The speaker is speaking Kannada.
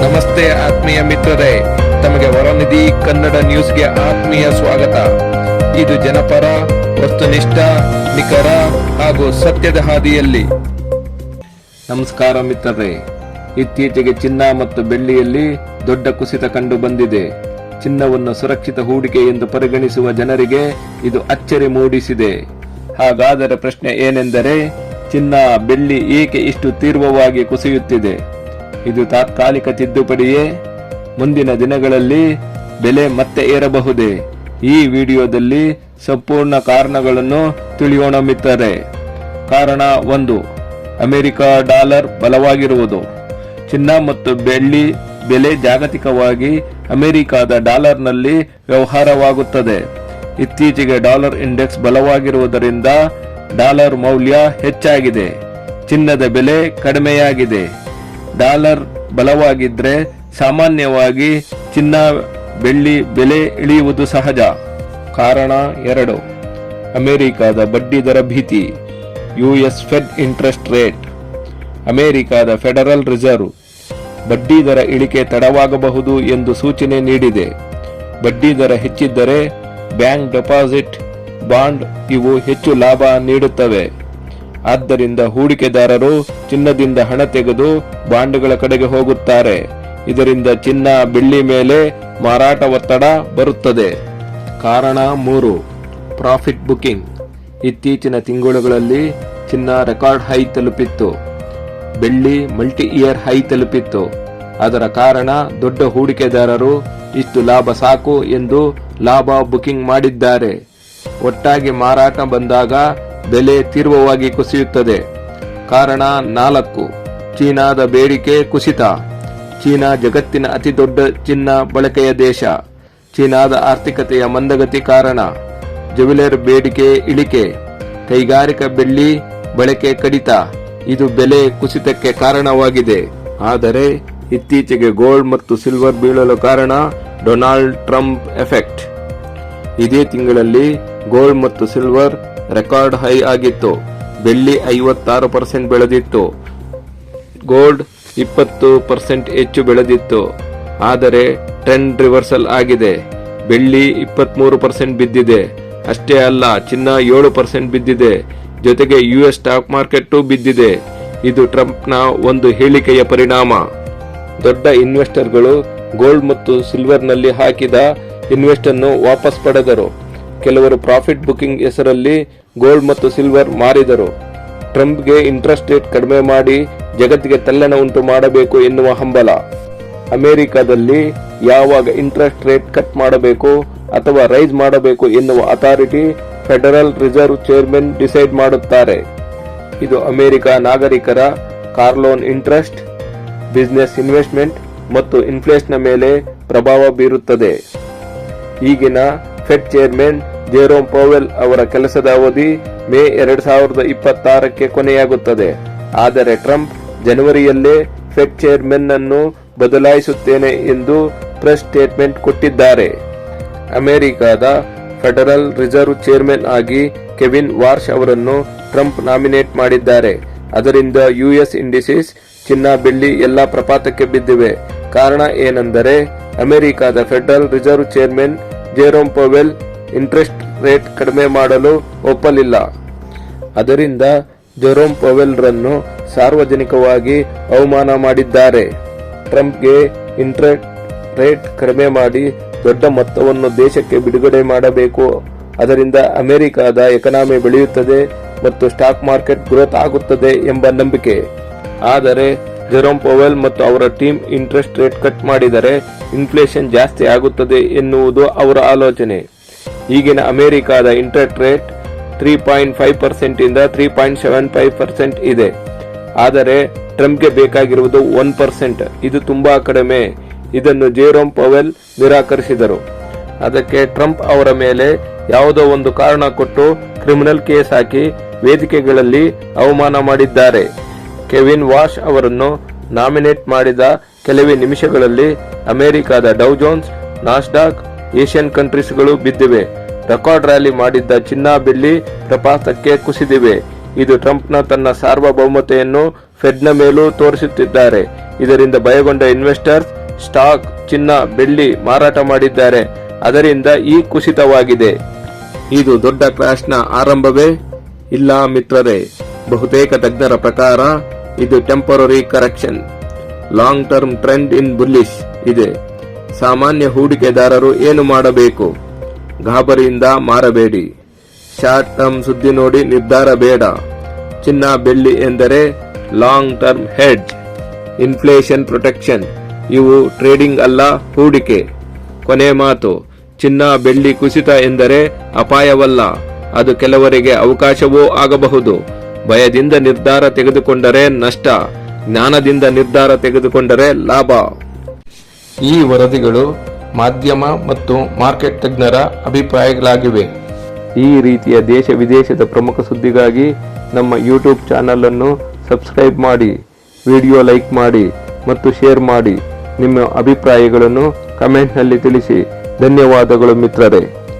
ನಮಸ್ತೆ ಆತ್ಮೀಯ ಮಿತ್ರರೇ. ತಮಗೆ ವರನಿಧಿ ಕನ್ನಡ ನ್ಯೂಸ್ಗೆ ಆತ್ಮೀಯ ಸ್ವಾಗತ. ಇದು ಜನಪರ, ವಸ್ತುನಿಷ್ಠ, ನಿಖರ ಹಾಗೂ ಸತ್ಯದ ಹಾದಿಯಲ್ಲಿ. ನಮಸ್ಕಾರ ಮಿತ್ರರೇ. ಇತ್ತೀಚೆಗೆ ಚಿನ್ನ ಮತ್ತು ಬೆಳ್ಳಿಯಲ್ಲಿ ದೊಡ್ಡ ಕುಸಿತ ಕಂಡು ಬಂದಿದೆ. ಚಿನ್ನವನ್ನು ಸುರಕ್ಷಿತ ಹೂಡಿಕೆ ಎಂದು ಪರಿಗಣಿಸುವ ಜನರಿಗೆ ಇದು ಅಚ್ಚರಿ ಮೂಡಿಸಿದೆ. ಹಾಗಾದರೆ ಪ್ರಶ್ನೆ ಏನೆಂದರೆ, ಚಿನ್ನ, ಬೆಳ್ಳಿ ಏಕೆ ಇಷ್ಟು ತೀವ್ರವಾಗಿ ಕುಸಿಯುತ್ತಿದೆ? ಇದು ತಾತ್ಕಾಲಿಕ ತಿದ್ದುಪಡಿಯೇ? ಮುಂದಿನ ದಿನಗಳಲ್ಲಿ ಬೆಲೆ ಮತ್ತೆ ಏರಬಹುದೇ? ಈ ವಿಡಿಯೋದಲ್ಲಿ ಸಂಪೂರ್ಣ ಕಾರಣಗಳನ್ನು ತಿಳಿಯೋಣ ಮಿತ್ತರೆ ಕಾರಣ ಒಂದು, ಅಮೆರಿಕ ಡಾಲರ್ ಬಲವಾಗಿರುವುದು. ಚಿನ್ನ ಮತ್ತು ಬೆಳ್ಳಿ ಬೆಲೆ ಜಾಗತಿಕವಾಗಿ ಅಮೆರಿಕದ ಡಾಲರ್ನಲ್ಲಿ ವ್ಯವಹಾರವಾಗುತ್ತದೆ. ಇತ್ತೀಚೆಗೆ ಡಾಲರ್ ಇಂಡೆಕ್ಸ್ ಬಲವಾಗಿರುವುದರಿಂದ ಡಾಲರ್ ಮೌಲ್ಯ ಹೆಚ್ಚಾಗಿದೆ. ಚಿನ್ನದ ಬೆಲೆ ಕಡಿಮೆಯಾಗಿದೆ. ಡಾಲರ್ ಬಲವಾಗಿದ್ರೆ ಸಾಮಾನ್ಯವಾಗಿ ಚಿನ್ನ, ಬೆಳ್ಳಿ, ಬೆಲೆ ಇಳಿಯುವುದು ಸಹಜ. ಕಾರಣ ಎರಡು. ಅಮೆರಿಕದ ಬಡ್ಡಿ ದರ ಭೀತಿ. US Fed interest rate. ಅಮೆರಿಕದ ಫೆಡರಲ್ ರಿಸರ್ವ್. ಬಡ್ಡಿ ದರ ಇಳಿಕೆ ತಡವಾಗಬಹುದು ಎಂದು ಸೂಚನೆ ನೀಡಿದೆ. ಬಡ್ಡಿ ದರ ಹೆಚ್ಚಿದ್ದರೆ ಬ್ಯಾಂಕ್ ಡೆಪಾಸಿಟ್, ಬಾಂಡ್ ಇವು ಹೆಚ್ಚು ಲಾಭ ನೀಡುತ್ತವೆ. ಆದ್ದರಿಂದ ಹೂಡಿಕೆದಾರರು ಚಿನ್ನದಿಂದ ಹಣ ತೆಗೆದು ಬಾಂಡ್ಗಳ ಕಡೆಗೆ ಹೋಗುತ್ತಾರೆ. ಇದರಿಂದ ಚಿನ್ನ, ಬೆಳ್ಳಿ ಮೇಲೆ ಮಾರಾಟ ಒತ್ತಡ ಬರುತ್ತದೆ. ಕಾರಣ ಮೂರು. Profit booking. ಇತ್ತೀಚಿನ ತಿಂಗಳುಗಳಲ್ಲಿ ಚಿನ್ನ ರೆಕಾರ್ಡ್ ಹೈ ತಲುಪಿತ್ತು. ಬೆಳ್ಳಿ ಮಲ್ಟಿ ಇಯರ್ ಹೈ ತಲುಪಿತ್ತು. ಅದರ ಕಾರಣ ದೊಡ್ಡ ಹೂಡಿಕೆದಾರರು ಇಷ್ಟು ಲಾಭ ಸಾಕು ಎಂದು ಲಾಭ ಬುಕಿಂಗ್ ಮಾಡಿದ್ದಾರೆ. ಒಟ್ಟಾಗಿ ಮಾರಾಟ ಬಂದಾಗ ಬೆಲೆ ತೀವ್ರವಾಗಿ ಕುಸಿಯುತ್ತದೆ. ಕಾರಣ ನಾಲ್ಕು. ಚೀನಾದ ಬೇಡಿಕೆ ಕುಸಿತ. ಚೀನಾ ಜಗತ್ತಿನ ಅತಿ ದೊಡ್ಡ ಚಿನ್ನ ಬಳಕೆಯ ದೇಶ. ಚೀನಾದ ಆರ್ಥಿಕತೆಯ ಮಂದಗತಿ ಕಾರಣ. ಜುವೆಲರ್ ಬೇಡಿಕೆ ಇಳಿಕೆ. ಕೈಗಾರಿಕಾ ಬೆಳ್ಳಿ ಬಳಕೆ ಕಡಿತ. ಇದು ಬೆಲೆ ಕುಸಿತಕ್ಕೆ ಕಾರಣವಾಗಿದೆ. ಆದರೆ ಇತ್ತೀಚೆಗೆ ಗೋಲ್ಡ್ ಮತ್ತು ಸಿಲ್ವರ್ ಬೀಳಲು ಕಾರಣ ಡೊನಾಲ್ಡ್ ಟ್ರಂಪ್ ಎಫೆಕ್ಟ್. ಇದೇ ತಿಂಗಳಲ್ಲಿ ಗೋಲ್ಡ್ ಮತ್ತು ಸಿಲ್ವರ್ ರೆಕಾರ್ಡ್ ಹೈ ಆಗಿತ್ತು. ಬೆಳ್ಳಿ ಐವತ್ತಾರು ಪರ್ಸೆಂಟ್ ಬೆಳೆದಿತ್ತು. ಗೋಲ್ಡ್ ಇಪ್ಪತ್ತು ಪರ್ಸೆಂಟ್ ಹೆಚ್ಚು ಬೆಳೆದಿತ್ತು. ಆದರೆ ಟ್ರೆಂಡ್ ರಿವರ್ಸಲ್ ಆಗಿದೆ. ಬೆಳ್ಳಿ ಇಪ್ಪತ್ಮೂರು ಪರ್ಸೆಂಟ್ ಬಿದ್ದಿದೆ. ಅಷ್ಟೇ ಅಲ್ಲ, ಚಿನ್ನ ಏಳು ಪರ್ಸೆಂಟ್ ಬಿದ್ದಿದೆ. ಜೊತೆಗೆ ಯು ಎಸ್ ಸ್ಟಾಕ್ ಮಾರ್ಕೆಟ್ ಬಿದ್ದಿದೆ. ಇದು ಟ್ರಂಪ್ನ ಒಂದು ಹೇಳಿಕೆಯ ಪರಿಣಾಮ. ದೊಡ್ಡ ಇನ್ವೆಸ್ಟರ್ಗಳು ಗೋಲ್ಡ್ ಮತ್ತು ಸಿಲ್ವರ್ನಲ್ಲಿ ಹಾಕಿದ ಇನ್ವೆಸ್ಟ್ ಅನ್ನು ವಾಪಸ್ ಪಡೆದರು. ಕೆಲವರು ಪ್ರಾಫಿಟ್ ಬುಕಿಂಗ್ ಹೆಸರಲ್ಲಿ ಗೋಲ್ಡ್ ಮತ್ತು ಸಿಲ್ವರ್ ಮಾರಿದರು. ಟ್ರಂಪ್ಗೆ ಇಂಟ್ರೆಸ್ಟ್ ರೇಟ್ ಕಡಿಮೆ ಮಾಡಿ ಜಗತ್ತಿಗೆ ತಲ್ಲಣ ಉಂಟು ಮಾಡಬೇಕು ಎನ್ನುವ ಹಂಬಲ. ಅಮೆರಿಕದಲ್ಲಿ ಯಾವಾಗ ಇಂಟ್ರೆಸ್ಟ್ ರೇಟ್ ಕಟ್ ಮಾಡಬೇಕು ಅಥವಾ ರೈಸ್ ಮಾಡಬೇಕು ಎನ್ನುವ authority federal reserve chairman decide ಮಾಡುತ್ತಾರೆ. ಇದು ಅಮೆರಿಕ ನಾಗರಿಕರ car loan interest, business investment ಮತ್ತು ಇನ್ಫ್ಲೇಷನ್ ಮೇಲೆ ಪ್ರಭಾವ ಬೀರುತ್ತದೆ. ಈಗಿನ ಫೆಡ್ ಚೇರ್ಮನ್ ಜೆರೋಮ್ ಪೋವೆಲ್ ಅವರ ಕೆಲಸದ ಅವಧಿ ಮೇ ಎರಡ್ ಸಾವಿರದ ಇಪ್ಪತ್ತಾರಕ್ಕೆ ಕೊನೆಯಾಗುತ್ತದೆ. ಆದರೆ ಟ್ರಂಪ್ ಜನವರಿಯಲ್ಲೇ ಫೆಡ್ ಚೇರ್ಮನ್ ಅನ್ನು ಬದಲಾಯಿಸುತ್ತೇನೆ ಎಂದು ಪ್ರೆಸ್ ಸ್ಟೇಟ್ಮೆಂಟ್ ಕೊಟ್ಟಿದ್ದಾರೆ. ಅಮೆರಿಕದ ಫೆಡರಲ್ ರಿಸರ್ವ್ ಚೇರ್ಮನ್ ಆಗಿ ಕೆವಿನ್ ವಾರ್ಷ್ ಅವರನ್ನು ಟ್ರಂಪ್ ನಾಮಿನೇಟ್ ಮಾಡಿದ್ದಾರೆ. ಅದರಿಂದ ಯುಎಸ್ ಇಂಡಿಸಿಸ್ ಚಿನ್ನ ಬೆಳ್ಳಿ ಎಲ್ಲ ಪ್ರಪಾತಕ್ಕೆ ಬಿದ್ದಿವೆ. ಕಾರಣ ಏನೆಂದರೆ ಅಮೆರಿಕದ federal reserve chairman Jerome Powell interest rate ಕಡಿಮೆ ಮಾಡಲು ಒಪ್ಪಲಿಲ್ಲ. ಅದರಿಂದ ಜೆರೋಮ್ ಪೊವೆಲ್ರನ್ನು ಸಾರ್ವಜನಿಕವಾಗಿ ಅವಮಾನ ಮಾಡಿದ್ದಾರೆ. ಟ್ರಂಪ್ಗೆ ಇಂಟ್ರೆಸ್ಟ್ ರೇಟ್ ಕಡಿಮೆ ಮಾಡಿ ದೊಡ್ಡ ಮೊತ್ತವನ್ನು ದೇಶಕ್ಕೆ ಬಿಡುಗಡೆ ಮಾಡಬೇಕು. ಅದರಿಂದ ಅಮೆರಿಕದ ಎಕನಾಮಿ ಬೆಳೆಯುತ್ತದೆ ಮತ್ತು ಸ್ಟಾಕ್ ಮಾರ್ಕೆಟ್ ಗ್ರೋತ್ ಆಗುತ್ತದೆ ಎಂಬ ನಂಬಿಕೆ. ಆದರೆ ಜೆರೋಮ್ ಪೊವೆಲ್ ಮತ್ತು ಅವರ ಟೀಮ್ ಇಂಟ್ರೆಸ್ಟ್ ರೇಟ್ ಕಟ್ ಮಾಡಿದರೆ ಇನ್ಫ್ಲೇಷನ್ ಜಾಸ್ತಿ ಆಗುತ್ತದೆ ಎನ್ನುವುದು ಅವರ ಆಲೋಚನೆ. ಈಗಿನ ಅಮೆರಿಕದ interest rate three point five percent ಇಂದ three point seven five percent ಇದೆ. ಆದರೆ ಟ್ರಂಪ್ಗೆ ಬೇಕಾಗಿರುವುದು ಒನ್ ಪರ್ಸೆಂಟ್ ಇದು ತುಂಬಾ ಕಡಿಮೆ. ಇದನ್ನು ಜೇರೋಮ್ ಪವೆಲ್ ನಿರಾಕರಿಸಿದರು. ಅದಕ್ಕೆ ಟ್ರಂಪ್ ಅವರ ಮೇಲೆ ಯಾವುದೋ ಒಂದು ಕಾರಣ ಕೊಟ್ಟು ಕ್ರಿಮಿನಲ್ ಕೇಸ್ ಹಾಕಿ ವೇದಿಕೆಗಳಲ್ಲಿ ಅವಮಾನ ಮಾಡಿದ್ದಾರೆ. ಕೆವಿನ್ ವಾಶ್ ಅವರನ್ನು ನಾಮಿನೇಟ್ ಮಾಡಿದ ಕೆಲವೇ ನಿಮಿಷಗಳಲ್ಲಿ ಅಮೆರಿಕದ ಡೌ ಜೋನ್ಸ್, ನಾಸ್ಡಾಕ್ ಏಷ್ಯನ್ ಕಂಟ್ರೀಸ್ಗಳು ಬಿದ್ದಿವೆ. ರೆಕಾರ್ಡ್ ರ್ಯಾಲಿ ಮಾಡಿದ್ದ ಚಿನ್ನ ಬೆಳ್ಳಿ ಪ್ರಪಾತಕ್ಕೆ ಕುಸಿದಿವೆ. ಇದು ಟ್ರಂಪ್ನ ತನ್ನ ಸಾರ್ವಭೌಮತೆಯನ್ನು ಫೆಡ್ನ ಮೇಲೂ ತೋರಿಸುತ್ತಿದ್ದಾರೆ. ಇದರಿಂದ ಭಯಗೊಂಡ ಇನ್ವೆಸ್ಟರ್ಸ್ ಸ್ಟಾಕ್, ಚಿನ್ನ, ಬೆಳ್ಳಿ ಮಾರಾಟ ಮಾಡಿದ್ದಾರೆ. ಅದರಿಂದ ಈ ಕುಸಿತವಾಗಿದೆ. ಇದು ದೊಡ್ಡ ಕ್ರಾಶ್ನ ಆರಂಭವೇ? ಇಲ್ಲ ಮಿತ್ರರೇ. ಬಹುತೇಕ ತಜ್ಞರ ಪ್ರಕಾರ ಇದು temporary correction. Long term trend in bullish ಇದೆ. ಸಾಮಾನ್ಯ ಹೂಡಿಕೆದಾರರು ಏನು ಮಾಡಬೇಕು? ಗಾಬರಿಯಿಂದ ಮಾರಬೇಡಿ. ಶಾರ್ಟ್ ಟರ್ಮ್ ಸುದ್ದಿ ನೋಡಿ ನಿರ್ಧಾರ ಬೇಡ. ಚಿನ್ನ ಬೆಳ್ಳಿ ಎಂದರೆ long term hedge. Inflation protection. ಇವು ಟ್ರೇಡಿಂಗ್ ಅಲ್ಲ, ಹೂಡಿಕೆ. ಕೊನೆ ಮಾತು. ಚಿನ್ನ ಬೆಳ್ಳಿ ಕುಸಿತ ಎಂದರೆ ಅಪಾಯವಲ್ಲ. ಅದು ಕೆಲವರಿಗೆ ಅವಕಾಶವೂ ಆಗಬಹುದು. ಭಯದಿಂದ ನಿರ್ಧಾರ ತೆಗೆದುಕೊಂಡರೆ ನಷ್ಟ. ಜ್ಞಾನದಿಂದ ನಿರ್ಧಾರ ತೆಗೆದುಕೊಂಡರೆ ಲಾಭ. ಈ ವರದಿಗಳು ಮಾಧ್ಯಮ ಮತ್ತು ಮಾರ್ಕೆಟ್ ತಜ್ಞರ ಅಭಿಪ್ರಾಯಗಳಾಗಿವೆ. ಈ ರೀತಿಯ ದೇಶ ವಿದೇಶದ ಪ್ರಮುಖ ಸುದ್ದಿಗಾಗಿ ನಮ್ಮ ಯೂಟ್ಯೂಬ್ ಚಾನಲನ್ನು ಸಬ್ಸ್ಕ್ರೈಬ್ ಮಾಡಿ, ವಿಡಿಯೋ ಲೈಕ್ ಮಾಡಿ ಮತ್ತು ಶೇರ್ ಮಾಡಿ. ನಿಮ್ಮ ಅಭಿಪ್ರಾಯಗಳನ್ನು ಕಮೆಂಟ್ನಲ್ಲಿ ತಿಳಿಸಿ. ಧನ್ಯವಾದಗಳು ಮಿತ್ರರೇ.